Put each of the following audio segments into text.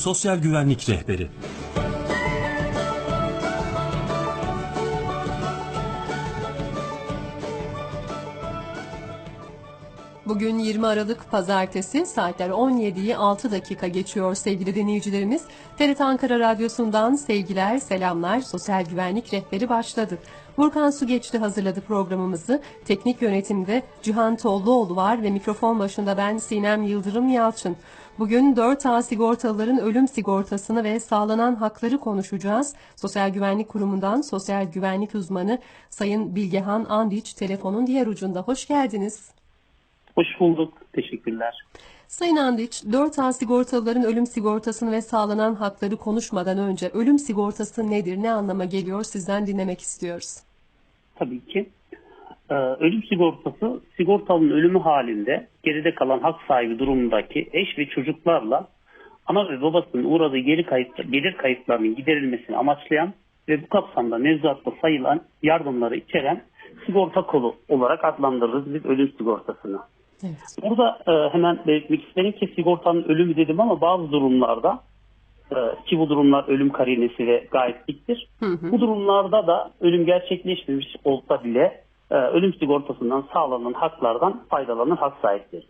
Sosyal Güvenlik Rehberi Bugün 20 Aralık Pazartesi saatler 17'yi 6 dakika geçiyor sevgili dinleyicilerimiz. TRT Ankara Radyosu'ndan sevgiler, selamlar, sosyal güvenlik rehberi başladı. Burkan Su geçti hazırladı programımızı. Teknik yönetimde Cihan Tolluoğlu var ve mikrofon başında ben Sinem Yıldırım Yalçın. Bugün 4A sigortalıların ölüm sigortasını ve sağlanan hakları konuşacağız. Sosyal Güvenlik Kurumu'ndan sosyal güvenlik uzmanı Sayın Bilgehan Andiç telefonun diğer ucunda. Hoş geldiniz. Hoş bulduk. Teşekkürler. Sayın Andiç, 4A sigortalıların ölüm sigortasını ve sağlanan hakları konuşmadan önce ölüm sigortası nedir, ne anlama geliyor sizden dinlemek istiyoruz. Tabii ki. Ee, ölüm sigortası sigortalının ölümü halinde geride kalan hak sahibi durumundaki eş ve çocuklarla ana ve babasının uğradığı geri kayıp, gelir kayıplarının giderilmesini amaçlayan ve bu kapsamda mevzuatta sayılan yardımları içeren sigorta kolu olarak adlandırırız biz ölüm sigortasını. Evet. Burada e, hemen belirtmek isterim ki sigortanın ölümü dedim ama bazı durumlarda e, ki bu durumlar ölüm karinesi ve gayetliktir. Hı hı. Bu durumlarda da ölüm gerçekleşmemiş olsa bile e, ölüm sigortasından sağlanan haklardan faydalanır hak sahipleri.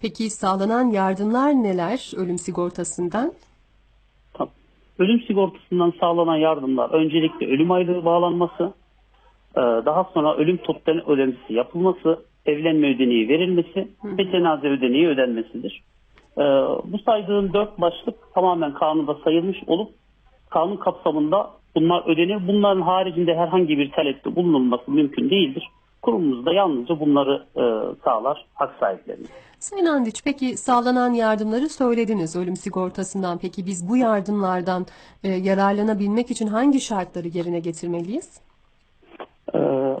Peki sağlanan yardımlar neler ölüm sigortasından? Tamam. Ölüm sigortasından sağlanan yardımlar öncelikle ölüm aylığı bağlanması, e, daha sonra ölüm toptan ödemesi yapılması, evlenme ödeneği verilmesi ve cenaze ödeneği ödenmesidir. E, bu saydığım dört başlık tamamen kanunda sayılmış olup kanun kapsamında bunlar ödenir. Bunların haricinde herhangi bir talepte bulunulması mümkün değildir. Kurumumuz da yalnızca bunları e, sağlar hak sahiplerine. Sayın Andiç, peki sağlanan yardımları söylediniz ölüm sigortasından. Peki biz bu yardımlardan e, yararlanabilmek için hangi şartları yerine getirmeliyiz? Ee,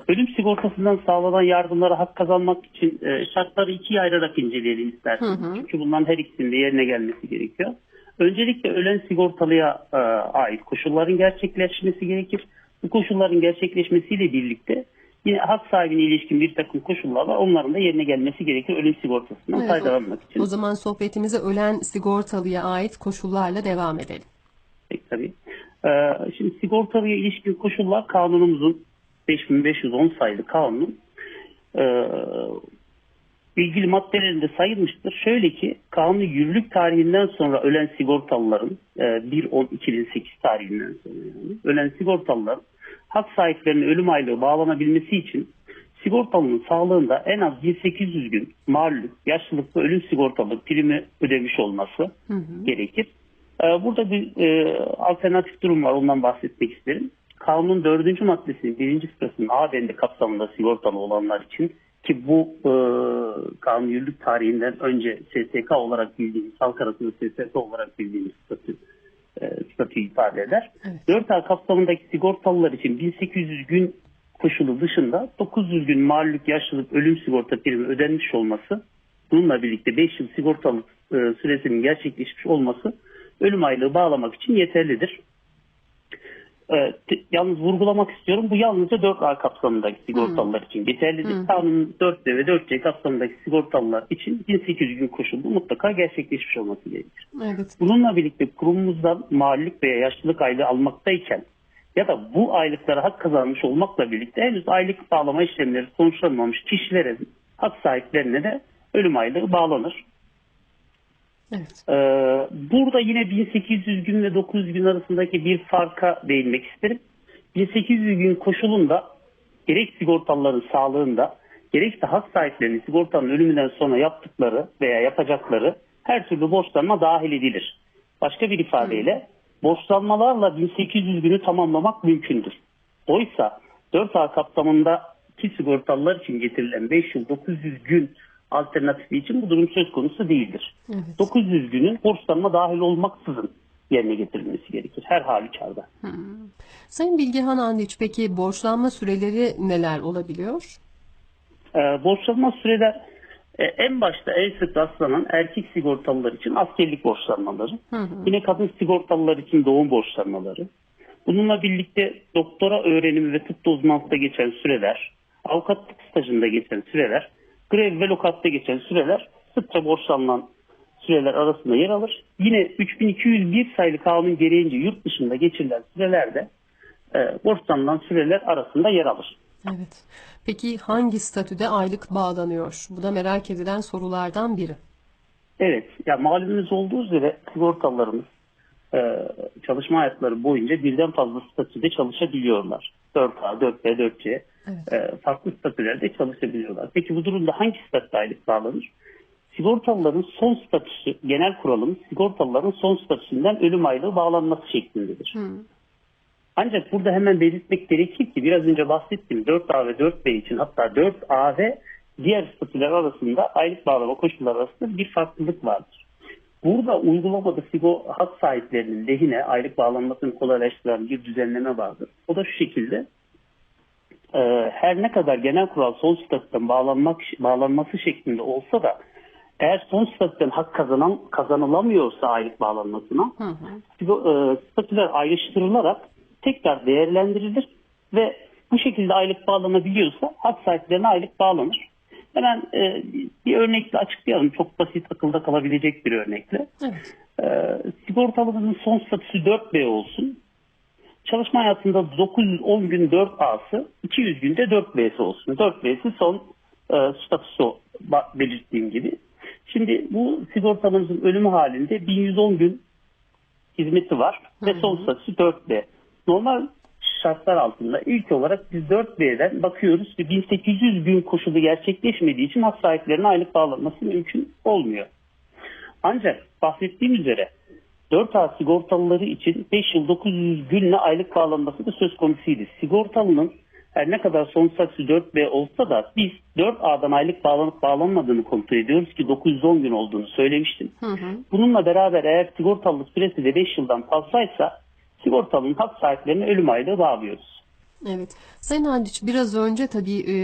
ölüm sigortasından sağlanan yardımlara hak kazanmak için e, şartları ikiye ayırarak inceleyelim isterseniz. Hı hı. Çünkü bunların her ikisinin de yerine gelmesi gerekiyor. Öncelikle ölen sigortalıya e, ait koşulların gerçekleşmesi gerekir. Bu koşulların gerçekleşmesiyle birlikte yine hak sahibine ilişkin bir takım koşullar var. Onların da yerine gelmesi gerekir ölüm sigortasından Evet, faydalanmak için. O zaman sohbetimize ölen sigortalıya ait koşullarla devam edelim. Peki, tabii. Ee, şimdi sigortalıya ilişkin koşullar kanunumuzun 5510 sayılı kanunun e, ilgili maddelerinde sayılmıştır. Şöyle ki kanun yürürlük tarihinden sonra ölen sigortalıların e, 1-10-2008 tarihinden sonra yani, ölen sigortalıların hak sahiplerine ölüm aylığı bağlanabilmesi için sigortalının sağlığında en az 1800 gün mağlup, yaşlılık ve ölüm sigortalı primi ödemiş olması Hı hı. gerekir. Ee, Burada bir e, alternatif durum var. Ondan bahsetmek isterim. Kanunun dördüncü maddesinin birinci sırasının A bendi kapsamında sigortalı olanlar için ki bu e, kanun yürürlük tarihinden önce SSK olarak bildiğimiz, halk arasında SSK olarak bildiğimiz statü, e, statü ifade eder. Evet. 4A kapsamındaki sigortalılar için 1800 gün koşulu dışında 900 gün mağlup, yaşlılık, ölüm sigorta primi ödenmiş olması bununla birlikte 5 yıl sigortalık e, süresinin gerçekleşmiş olması ölüm aylığı bağlamak için yeterlidir. E, yalnız vurgulamak istiyorum bu yalnızca 4A kapsamındaki sigortalılar için geçerlidir. Hı. Kanunun 4B ve 4C kapsamındaki sigortalılar için 1800 gün koşulu mutlaka gerçekleşmiş olması gerekir. Evet. Bununla birlikte kurumumuzdan mağlup veya yaşlılık aylığı almaktayken ya da bu aylıklara hak kazanmış olmakla birlikte henüz aylık bağlama işlemleri sonuçlanmamış kişilere hak sahiplerine de ölüm aylığı bağlanır. Evet. Ee, burada yine 1800 gün ve 900 gün arasındaki bir farka değinmek isterim. 1800 gün koşulunda gerek sigortalıların sağlığında gerekse hak sahiplerinin sigortanın ölümünden sonra yaptıkları veya yapacakları her türlü borçlanma dahil edilir. Başka bir ifadeyle borçlanmalarla 1800 günü tamamlamak mümkündür. Oysa 4A kapsamındaki sigortalılar için getirilen 5 yıl 900 gün alternatifi için bu durum söz konusu değildir. Evet. 900 günün borçlanma dahil olmaksızın yerine getirilmesi gerekir her halükarda. Sayın Bilgehan Andiç, peki borçlanma süreleri neler olabiliyor? Ee, borçlanma süreler e, en başta en sık rastlanan erkek sigortalılar için askerlik borçlanmaları, Hı hı. yine kadın sigortalılar için doğum borçlanmaları. Bununla birlikte doktora öğrenimi ve tıp uzmanlıkta geçen süreler, avukatlık stajında geçen süreler, grev ve lokatta geçen süreler sıkça borçlanılan süreler arasında yer alır. Yine 3201 sayılı kanun gereğince yurt dışında geçirilen sürelerde e, borçlanılan süreler arasında yer alır. Evet. Peki hangi statüde aylık bağlanıyor? Bu da merak edilen sorulardan biri. Evet, ya malumunuz olduğu üzere sigortalarımız e, çalışma hayatları boyunca birden fazla statüde çalışabiliyorlar. 4A, 4B, 4C Evet. e, farklı statülerde çalışabiliyorlar. Peki bu durumda hangi statüde aylık bağlanır? Sigortalıların son statüsü, genel kuralımız sigortalıların son statüsünden ölüm aylığı bağlanması şeklindedir. Hı. Ancak burada hemen belirtmek gerekir ki biraz önce bahsettiğim 4A ve 4B için hatta 4A ve diğer statüler arasında aylık bağlama koşulları arasında bir farklılık vardır. Burada uygulamada sigo hak sahiplerinin lehine aylık bağlanmasını kolaylaştıran bir düzenleme vardır. O da şu şekilde e, her ne kadar genel kural son statüden bağlanmak bağlanması şeklinde olsa da eğer son statüden hak kazanan kazanılamıyorsa aylık bağlanmasına Hı hı. e, statüler ayrıştırılarak tekrar değerlendirilir ve bu şekilde aylık bağlanabiliyorsa hak sahiplerine aylık bağlanır. Hemen e, bir örnekle açıklayalım. Çok basit akılda kalabilecek bir örnekle. Evet. E, sigortalının son statüsü 4B olsun. Çalışma hayatında 910 gün 4A'sı, 200 günde 4B'si olsun. 4B'si son e, statüsü belirttiğim gibi. Şimdi bu sigortalımızın ölümü halinde 1110 gün hizmeti var ve son statüsü 4B. Normal şartlar altında ilk olarak biz 4B'den bakıyoruz ve 1800 gün koşulu gerçekleşmediği için hak sahiplerine aylık bağlanması mümkün olmuyor. Ancak bahsettiğim üzere 4A sigortalıları için 5 yıl 900 günle aylık bağlanması da söz konusuydu. Sigortalının her ne kadar son statüsü 4B olsa da biz 4A'dan aylık bağlanıp bağlanmadığını kontrol ediyoruz ki 910 gün olduğunu söylemiştim. Hı hı. Bununla beraber eğer sigortalılık süresi de 5 yıldan fazlaysa sigortalının hak sahiplerine ölüm aylığı bağlıyoruz. Evet. Sayın Haliç biraz önce tabii e,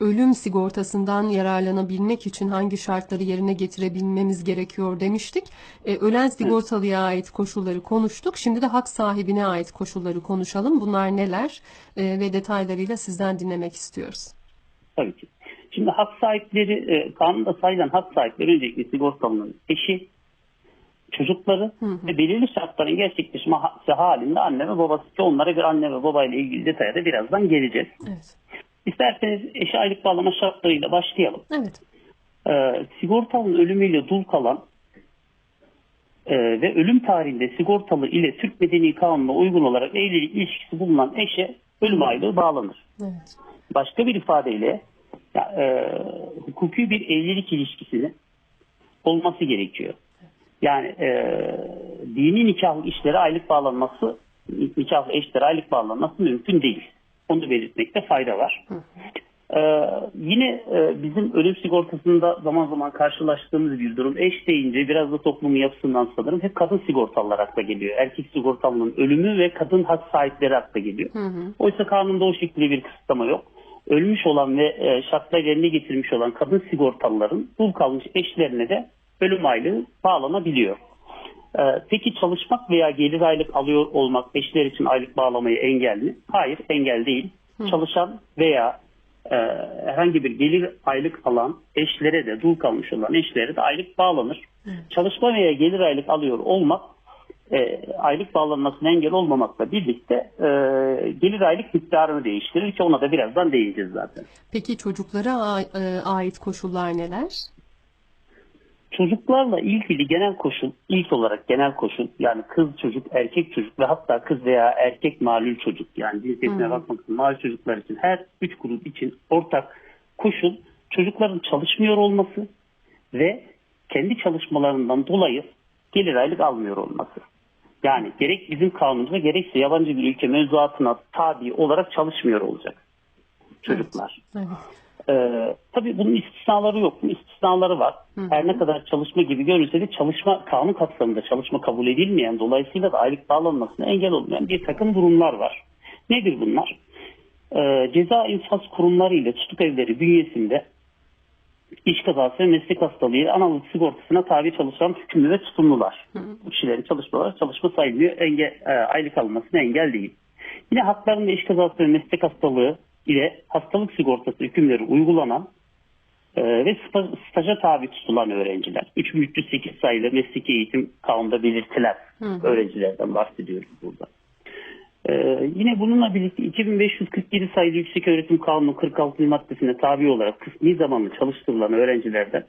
ölüm sigortasından yararlanabilmek için hangi şartları yerine getirebilmemiz gerekiyor demiştik. E, ölen sigortalıya ait koşulları konuştuk. Şimdi de hak sahibine ait koşulları konuşalım. Bunlar neler E, ve detaylarıyla sizden dinlemek istiyoruz. Tabii ki. Şimdi hak sahipleri, e, kanunda sayılan hak sahipleri öncelikle sigortalının eşi, çocukları ve belirli şartların gerçekleşmesi halinde anne ve babası ki onlara bir anne ve babayla ilgili detaya da birazdan geleceğiz. Evet. İsterseniz eşi aylık bağlama şartlarıyla başlayalım. Evet. e, sigortalının ölümüyle dul kalan e, ve ölüm tarihinde sigortalı ile Türk Medeni Kanunu'na uygun olarak evlilik ilişkisi bulunan eşe ölüm aylığı bağlanır. Evet. Başka bir ifadeyle ya, e, hukuki bir evlilik ilişkisinin olması gerekiyor. Yani e, dini nikahlı işlere aylık bağlanması, nikahlı eşlere aylık bağlanması mümkün değil. Onu belirtmekte fayda var. Ee, yine e, bizim ölüm sigortasında zaman zaman karşılaştığımız bir durum. Eş deyince biraz da toplumun yapısından sanırım hep kadın sigortalılar akla geliyor. Erkek sigortalının ölümü ve kadın hak sahipleri akla geliyor. Hı hı. Oysa kanunda o şekilde bir kısıtlama yok. Ölmüş olan ve e, şartlar yerine getirmiş olan kadın sigortalıların dul kalmış eşlerine de ölüm aylığı bağlanabiliyor. Ee, peki çalışmak veya gelir aylık alıyor olmak eşler için aylık bağlamayı engel mi? Hayır engel değil. Çalışan veya e, herhangi bir gelir aylık alan eşlere de dul kalmış olan eşlere de aylık bağlanır. Çalışma veya gelir aylık alıyor olmak e, aylık bağlanmasına engel olmamakla birlikte e, gelir aylık miktarını değiştirir ki ona da birazdan değineceğiz zaten. Peki çocuklara e, ait koşullar neler? Çocuklarla ilgili genel koşul, ilk olarak genel koşul yani kız çocuk, erkek çocuk ve hatta kız veya erkek malul çocuk yani cinsiyetine Hmm. bakmaksızın malul çocuklar için her üç grup için ortak koşul çocukların çalışmıyor olması ve kendi çalışmalarından dolayı gelir aylık almıyor olması. Yani gerek bizim kanunumuza gerekse yabancı bir ülke mevzuatına tabi olarak çalışmıyor olacak çocuklar. Evet. Ee, tabii bunun istisnaları yok mu? İstisnaları var. Her ne kadar çalışma gibi görülse de çalışma kanun kapsamında çalışma kabul edilmeyen dolayısıyla da aylık bağlanmasına engel olmayan bir takım durumlar var. Nedir bunlar? Ee, ceza infaz kurumları ile tutuk evleri bünyesinde iş kazası ve meslek hastalığı analık sigortasına tabi çalışan hükümlü ve tutumlular. Bu kişilerin çalışmaları çalışma sayılmıyor. Engel, e, aylık almasına engel değil. Yine haklarında iş kazası ve meslek hastalığı ile hastalık sigortası hükümleri uygulanan e, ve sta- staja tabi tutulan öğrenciler. 3308 sayılı mesleki eğitim kanunda belirtilen öğrencilerden bahsediyoruz burada. Ee, yine bununla birlikte 2547 sayılı Yüksek Öğretim Kanunu 46. maddesine tabi olarak kısmi zamanlı çalıştırılan öğrencilerden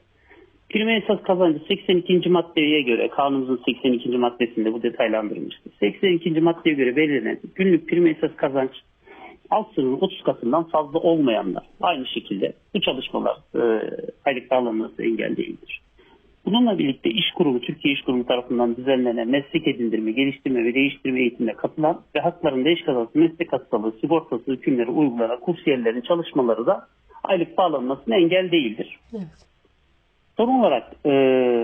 prime esas kazancı 82. maddeye göre kanunumuzun 82. maddesinde bu detaylandırılmıştır. 82. maddeye göre belirlenen günlük prime esas kazanç alt sınırın 30 katından fazla olmayanlar aynı şekilde bu çalışmalar e, aylık bağlanması engel değildir. Bununla birlikte iş kurumu, Türkiye İş Kurumu tarafından düzenlenen meslek edindirme, geliştirme ve değiştirme eğitimine katılan ve haklarında eş kazası, meslek hastalığı, sigortası hükümleri uygulanan kursiyerlerin çalışmaları da aylık bağlanmasına engel değildir. Evet. Son olarak e,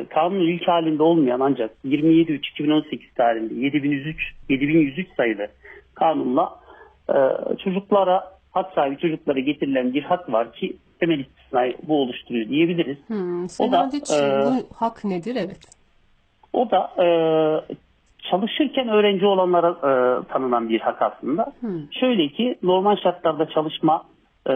kanunun ilk halinde olmayan ancak 27.3.2018 tarihinde 7103, 7103 sayılı kanunla e, çocuklara hak sahibi çocuklara getirilen bir hak var ki temel istisnayı bu oluşturuyor diyebiliriz. Hmm, O da, e, bu hak nedir? Evet. O da e, çalışırken öğrenci olanlara e, tanınan bir hak aslında. Şöyle ki normal şartlarda çalışma e,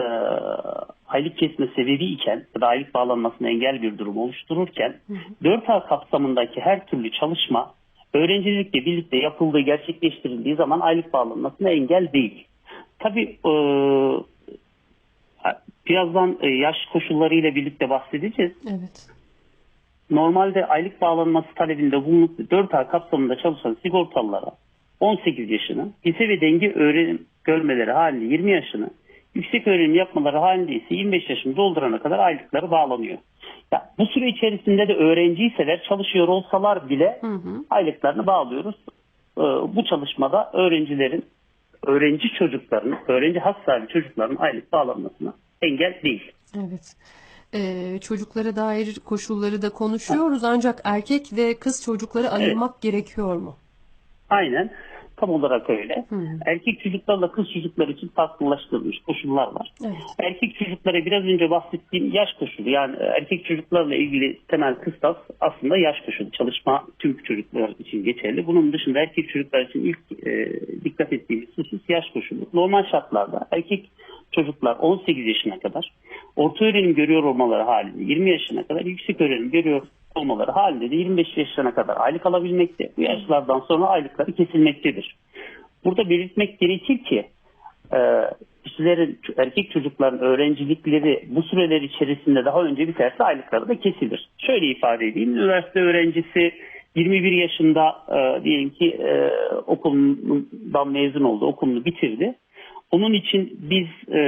aylık kesme sebebi iken ya da aylık bağlanmasına engel bir durum oluştururken 4A kapsamındaki her türlü çalışma öğrencilikle birlikte yapıldığı gerçekleştirildiği zaman aylık bağlanmasına engel değil. Tabii e, birazdan e, yaş koşullarıyla birlikte bahsedeceğiz Evet. normalde aylık bağlanması talebinde bulunup 4A kapsamında çalışan sigortalılara 18 yaşını, lise ve denge öğrenim görmeleri halinde 20 yaşını, yüksek öğrenim yapmaları halinde ise 25 yaşını doldurana kadar aylıkları bağlanıyor. Ya, bu süre içerisinde de öğrenciyseler çalışıyor olsalar bile aylıklarını bağlıyoruz. Ee, bu çalışmada öğrencilerin, öğrenci çocukların, öğrenci sahibi çocukların aylık bağlanmasına engel değil. Evet. Ee, çocuklara dair koşulları da konuşuyoruz ancak erkek ve kız çocukları ayırmak gerekiyor mu? Aynen. Tam olarak öyle. Erkek çocuklarla kız çocuklar için farklılaştırılmış koşullar var. Evet. Erkek çocuklara biraz önce bahsettiğim yaş koşulu yani erkek çocuklarla ilgili temel kıstas aslında yaş koşulu. Çalışma tüm çocuklar için geçerli. Bunun dışında erkek çocuklar için ilk e, dikkat ettiğimiz husus yaş koşulu. Normal şartlarda erkek çocuklar 18 yaşına kadar orta öğrenim görüyor olmaları halinde 20 yaşına kadar yüksek öğrenim görüyor olmaları halinde de 25 yaşına kadar aylık alabilmekte. Bu yaşlardan sonra aylıkları kesilmektedir. Burada belirtmek gerekir ki e, kişilerin, erkek çocukların öğrencilikleri bu süreler içerisinde daha önce biterse aylıkları da kesilir. Şöyle ifade edeyim. Üniversite öğrencisi 21 yaşında e, diyelim ki e, okulundan mezun oldu, okulunu bitirdi. Onun için biz e,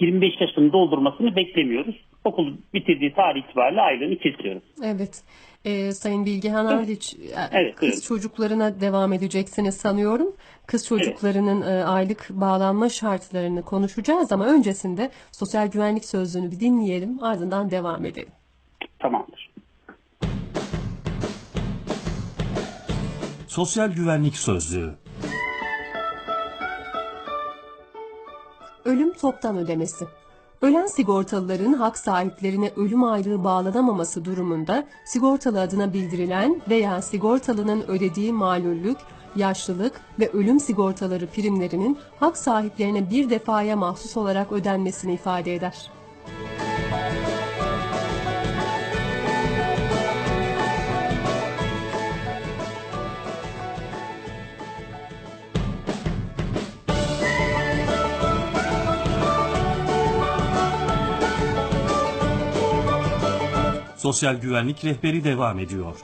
25 yaşını doldurmasını beklemiyoruz. Okul bitirdiği tarih itibariyle aylığını kesiyoruz. Evet. Ee, Sayın Bilgehan Arliç, e, Evet, kız buyurun. çocuklarına devam edeceksiniz sanıyorum. Kız çocuklarının e, aylık bağlanma şartlarını konuşacağız ama öncesinde sosyal güvenlik sözlüğünü bir dinleyelim ardından devam edelim. Tamamdır. Sosyal Güvenlik Sözlüğü Ölüm toptan ödemesi. Ölen sigortalıların hak sahiplerine ölüm aylığı bağlanamaması durumunda sigortalı adına bildirilen veya sigortalının ödediği malullük, yaşlılık ve ölüm sigortaları primlerinin hak sahiplerine bir defaya mahsus olarak ödenmesini ifade eder. Sosyal Güvenlik Rehberi devam ediyor.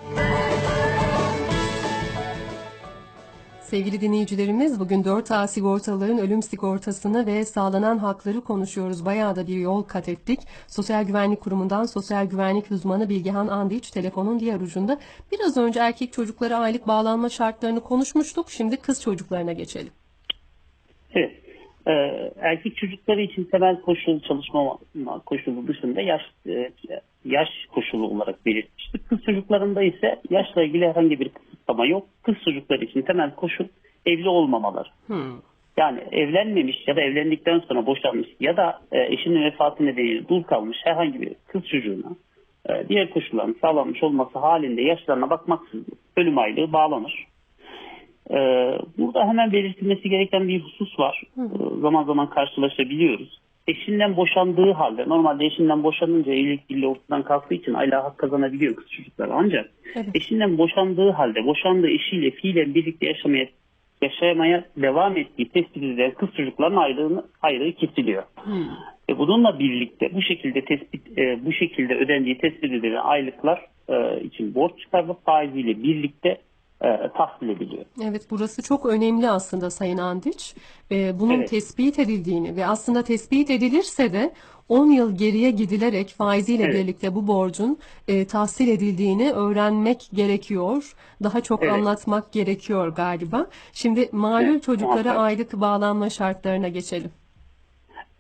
Sevgili dinleyicilerimiz bugün 4A sigortalıların ölüm sigortasını ve sağlanan hakları konuşuyoruz. Bayağı da bir yol kat ettik. Sosyal Güvenlik Kurumu'ndan sosyal güvenlik uzmanı Bilgehan Andiç telefonun diğer ucunda. Biraz önce erkek çocuklara aylık bağlanma şartlarını konuşmuştuk. Şimdi kız çocuklarına geçelim. Evet. Ee, erkek çocukları için temel koşul çalışma koşulu dışında yaş e, yaş koşulu olarak belirtmiştik. Kız çocuklarında ise yaşla ilgili herhangi bir kısıtlama yok. Kız çocukları için temel koşul evli olmamaları. Hmm. Yani evlenmemiş ya da evlendikten sonra boşanmış ya da e, eşinin vefatı nedeniyle dul kalmış herhangi bir kız çocuğuna e, diğer koşulların sağlanmış olması halinde yaşlarına bakmaksızın ölüm aylığı bağlanır. E, burada hemen belirtilmesi gereken bir husus var. E, zaman zaman karşılaşabiliyoruz. eşinden boşandığı halde normalde eşinden boşanınca evlilik dili ortadan kalktığı için aylığa hak kazanabiliyor kız çocuklar. Ancak Evet. eşinden boşandığı halde boşandığı eşiyle fiilen birlikte yaşamaya yaşamaya devam ettiği tespit edilen kız çocukların aylığını, aylığı kesiliyor. E bununla birlikte bu şekilde tespit e, bu şekilde ödendiği tespit edilen aylıklar e, için borç çıkarılıp faiziyle birlikte e, tahsil ediliyor. Evet burası çok önemli aslında Sayın Andiç. Ee, bunun Evet. tespit edildiğini ve aslında tespit edilirse de 10 yıl geriye gidilerek faiziyle Evet. birlikte bu borcun e, tahsil edildiğini öğrenmek gerekiyor. Daha çok Evet. anlatmak gerekiyor galiba. Şimdi malul Evet, çocuklara muhakkak. aylık bağlanma şartlarına geçelim.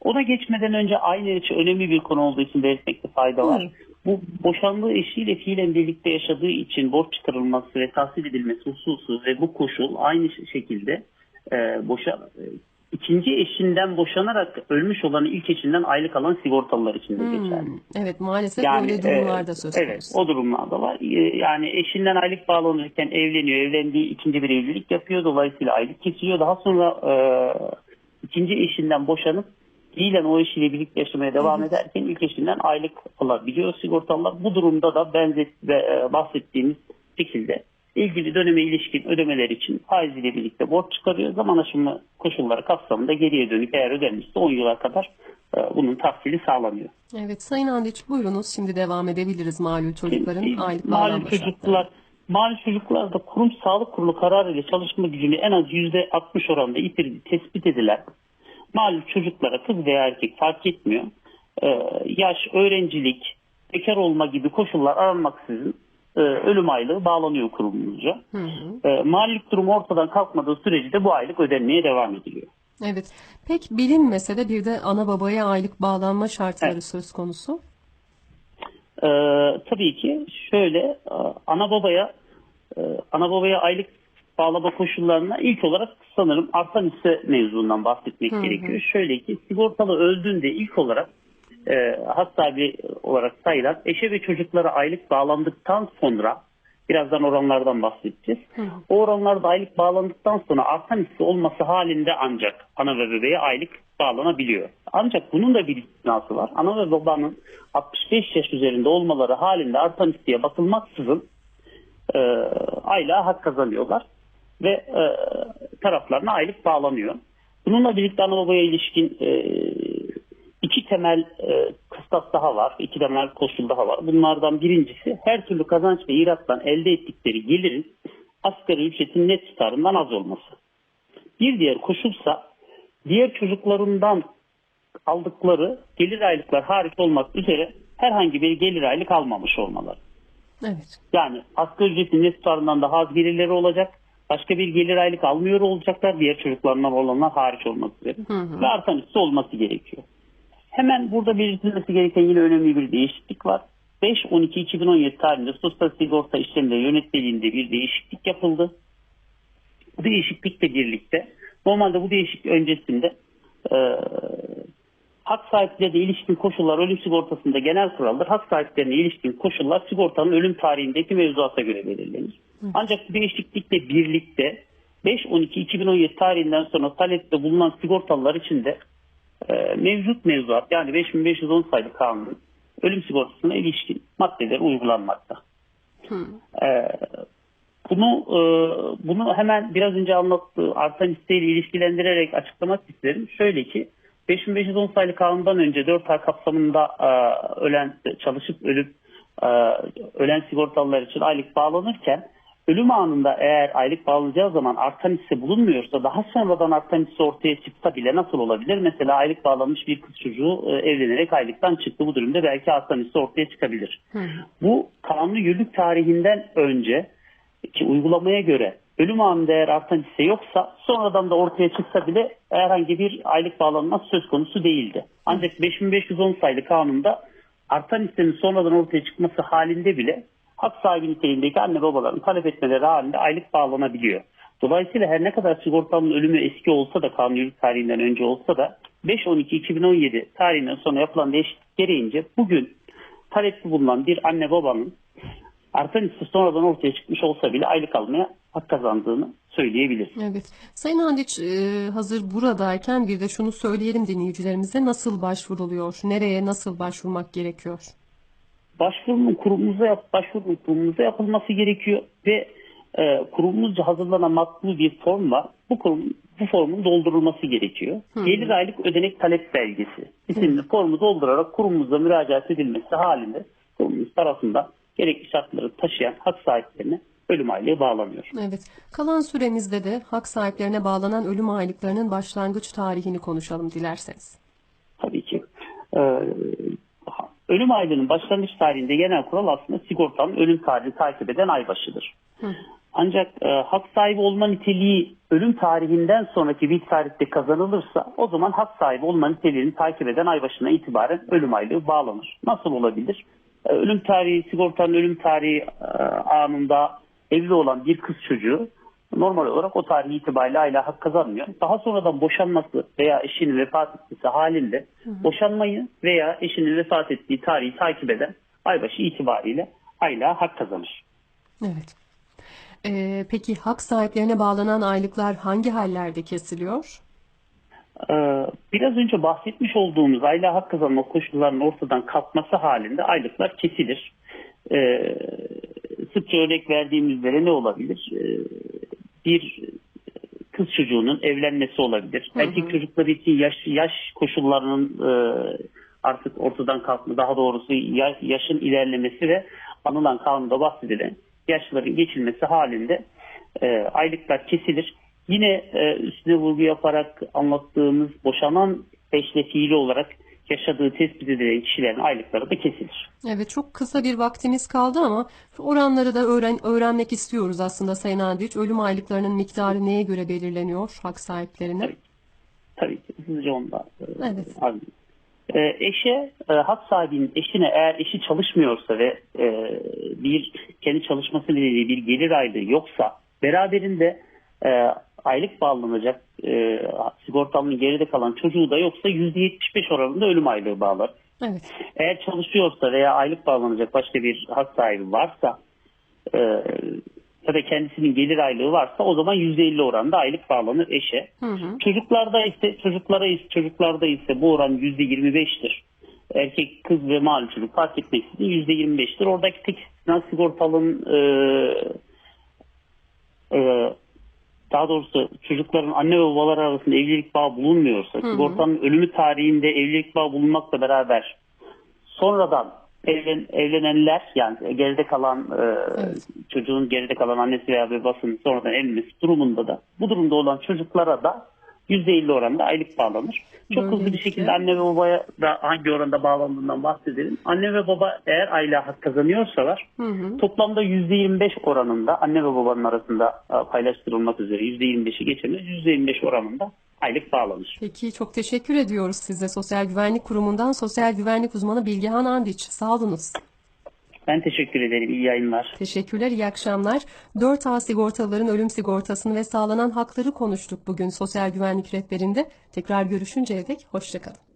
Ona geçmeden önce aileler için önemli bir konu olduğu için belirtmekte fayda var. Buyurun. Bu boşandığı eşiyle fiilen birlikte yaşadığı için borç çıkarılması ve tahsil edilmesi hususu ve bu koşul aynı şekilde e, boşa e, ikinci eşinden boşanarak ölmüş olan ilk eşinden aylık alan sigortalılar için de geçerli. Hmm, Evet maalesef böyle durumlarda e, söz Evet konusu. o durumlarda var. E, Yani eşinden aylık bağlanırken evleniyor. Evlendiği ikinci bir evlilik yapıyor. Dolayısıyla aylık kesiliyor. Daha sonra e, ikinci eşinden boşanıp fiilen o eşiyle birlikte yaşamaya devam ederken ilk eşinden aylık alabiliyor sigortalılar. Bu durumda da benzet ve e, bahsettiğimiz şekilde ilgili döneme ilişkin ödemeler için faiz ile birlikte borç çıkarıyor. Zaman aşımı koşulları kapsamında geriye dönük eğer ödenmişse 10 yıla kadar e, bunun tahsili sağlanıyor. Evet Sayın Andiç buyurunuz şimdi devam edebiliriz malul çocukların Şimdi, aylık şartlarına. çocuklar Mali çocuklarda kurum sağlık kurulu kararıyla çalışma gücünü en az %60 oranda yitirdiği tespit edilen malum çocuklara kız veya erkek fark etmiyor. Ee, yaş, öğrencilik, bekar olma gibi koşullar aranmaksızın e, ölüm aylığı bağlanıyor kurumumuzca. Hı hı. E, malilik durumu ortadan kalkmadığı sürece de bu aylık ödenmeye devam ediliyor. Evet. Pek bilinmese de bir de ana babaya aylık bağlanma şartları Evet. söz konusu. Ee, tabii ki şöyle e, ana babaya e, ana babaya aylık bağlama koşullarına ilk olarak sanırım artan hisse mevzundan bahsetmek Hı hı. gerekiyor. Şöyle ki sigortalı öldüğünde ilk olarak e, hak sahibi olarak sayılan eşe ve çocuklara aylık bağlandıktan sonra birazdan oranlardan bahsedeceğiz. Hı. O oranlarda aylık bağlandıktan sonra artan hisse olması halinde ancak ana ve bebeğe aylık bağlanabiliyor. Ancak bunun da bir istinası var. Ana ve babanın 65 yaş üzerinde olmaları halinde artan hisseye bakılmaksızın e, aylığa hak kazanıyorlar ve e, taraflarına aylık bağlanıyor. Bununla birlikte ana babaya ilişkin e, iki temel e, kıstas daha var. iki temel koşul daha var. Bunlardan birincisi her türlü kazanç ve irattan elde ettikleri gelirin asgari ücretin net tutarından az olması. Bir diğer koşulsa diğer çocuklarından aldıkları gelir aylıklar hariç olmak üzere herhangi bir gelir aylık almamış olmaları. Evet. Yani asgari ücretin net tutarından daha az gelirleri olacak. Başka bir gelir aylık almıyor olacaklar. Diğer çocuklarından olanlar hariç olmak üzere. Hı hı. Ve artan üstü olması gerekiyor. Hemen burada belirtilmesi gereken yine önemli bir değişiklik var. 5-12-2017 tarihinde sosyal sigorta işlemleri yönetmeliğinde bir değişiklik yapıldı. Bu değişiklikle birlikte normalde bu değişiklik öncesinde e, hak sahiplerine ilişkin koşullar ölüm sigortasında genel kuraldır. Hak sahiplerine ilişkin koşullar sigortanın ölüm tarihindeki mevzuata göre belirlenir. Ancak bu değişiklikle birlikte 5-12-2017 tarihinden sonra talepte bulunan sigortalılar için de e, mevcut mevzuat yani 5510 sayılı kanunun ölüm sigortasına ilişkin maddeler uygulanmakta. Ee, bunu e, bunu hemen biraz önce anlattığı artan isteğiyle ilişkilendirerek açıklamak isterim. Şöyle ki 5510 sayılı kanundan önce 4 ay kapsamında e, ölen çalışıp ölüp e, ölen sigortalılar için aylık bağlanırken ölüm anında eğer aylık bağlanacağı zaman artan hisse bulunmuyorsa daha sonradan artan hisse ortaya çıksa bile nasıl olabilir? Mesela aylık bağlanmış bir kız çocuğu e, evlenerek aylıktan çıktı. Bu durumda belki artan hisse ortaya çıkabilir. Hı. Bu kanunu yürürlük tarihinden önce ki uygulamaya göre ölüm anında eğer artan hisse yoksa sonradan da ortaya çıksa bile herhangi bir aylık bağlanması söz konusu değildi. Ancak 5510 sayılı kanunda artan hissenin sonradan ortaya çıkması halinde bile hak sahibi niteliğindeki anne babaların talep etmeleri halinde aylık bağlanabiliyor. Dolayısıyla her ne kadar sigortanın ölümü eski olsa da kanun yürürlük tarihinden önce olsa da 5-12-2017 tarihinden sonra yapılan değişiklik gereğince bugün talepli bulunan bir anne babanın hisse sonradan ortaya çıkmış olsa bile aylık almaya hak kazandığını söyleyebiliriz. Evet. Sayın Andiç e, hazır buradayken bir de şunu söyleyelim dinleyicilerimize nasıl başvuruluyor? Nereye nasıl başvurmak gerekiyor? Başvurunun kurumumuza yap, başvurunun kurumumuza yapılması gerekiyor ve e, kurumumuzca hazırlanan makbul bir form var. Bu kurum bu formun doldurulması gerekiyor. Gelir aylık ödenek talep belgesi isimli formu doldurarak kurumumuza müracaat edilmesi halinde kurumumuz tarafından gerekli şartları taşıyan hak sahiplerine ölüm aylığı bağlanıyor. Evet. Kalan süremizde de hak sahiplerine bağlanan ölüm aylıklarının başlangıç tarihini konuşalım dilerseniz. Tabii ki. Ee, ölüm aylığının başlangıç tarihinde genel kural aslında sigortanın ölüm tarihini takip eden ay başıdır. Ancak e, hak sahibi olma niteliği ölüm tarihinden sonraki bir tarihte kazanılırsa o zaman hak sahibi olma niteliğini takip eden ay başına itibaren ölüm aylığı bağlanır. Nasıl olabilir? E, ölüm tarihi, sigortanın ölüm tarihi e, anında evli olan bir kız çocuğu normal olarak o tarih itibariyle aylığa hak kazanmıyor. Daha sonradan boşanması veya eşinin vefat etmesi halinde boşanmayı veya eşinin vefat ettiği tarihi takip eden aybaşı itibariyle aylığa hak kazanır. Evet. E, peki hak sahiplerine bağlanan aylıklar hangi hallerde kesiliyor? Ee, biraz önce bahsetmiş olduğumuz aylığa hak kazanma koşullarının ortadan kalkması halinde aylıklar kesilir. Ee, sıkça örnek verdiğimiz üzere ne olabilir? Ee, bir kız çocuğunun evlenmesi olabilir. Erkek çocukları için yaş, yaş koşullarının e, artık ortadan kalkma, daha doğrusu yaş, yaşın ilerlemesi ve anılan kanunda bahsedilen yaşların geçilmesi halinde e, aylıklar kesilir. Yine e, üstüne vurgu yaparak anlattığımız boşanan eşle fiili olarak yaşadığı tespit edilen kişilerin aylıkları da kesilir. Evet çok kısa bir vaktimiz kaldı ama oranları da öğren öğrenmek istiyoruz aslında Sayın Andiç. Ölüm aylıklarının miktarı neye göre belirleniyor hak sahiplerine? Tabii. Tabii ki hızlıca onda. e, Evet. E, eşe, e, hak sahibinin eşine eğer eşi çalışmıyorsa ve e, bir kendi çalışması nedeniyle bir gelir aylığı yoksa beraberinde e, aylık bağlanacak e, sigortalının geride kalan çocuğu da yoksa %75 oranında ölüm aylığı bağlar. Evet. Eğer çalışıyorsa veya aylık bağlanacak başka bir hak sahibi varsa e, ya da kendisinin gelir aylığı varsa o zaman %50 oranda aylık bağlanır eşe. Hı hı. Çocuklarda ise çocuklara ise çocuklarda ise bu oran %25'tir. Erkek kız ve mal çocuk fark etmeksizin %25'tir. Oradaki tek istisna sigortalının e, e, daha doğrusu çocukların anne ve babalar arasında evlilik bağı bulunmuyorsa, sigortanın ölümü tarihinde evlilik bağı bulunmakla beraber sonradan evlen, evlenenler yani geride kalan e, Evet. çocuğun geride kalan annesi veya babasının sonradan evlenmesi durumunda da bu durumda olan çocuklara da %50 oranda aylık bağlanır. Çok hızlı bir Böylelikle- şekilde anne ve babaya da hangi oranda bağlandığından bahsedelim. Anne ve baba eğer aylığa hak kazanıyorsalar Hı hı. Toplamda %25 oranında anne ve babanın arasında e, paylaştırılmak üzere %25'i geçemez. %25 oranında aylık bağlanır. Peki çok teşekkür ediyoruz size Sosyal Güvenlik Kurumu'ndan sosyal güvenlik uzmanı Bilgehan Andiç. Sağ olunuz. Ben teşekkür ederim. İyi yayınlar. Teşekkürler, iyi akşamlar. 4A sigortalıların ölüm sigortasını ve sağlanan hakları konuştuk bugün Sosyal Güvenlik Rehberi'nde. Tekrar görüşünceye dek hoşçakalın.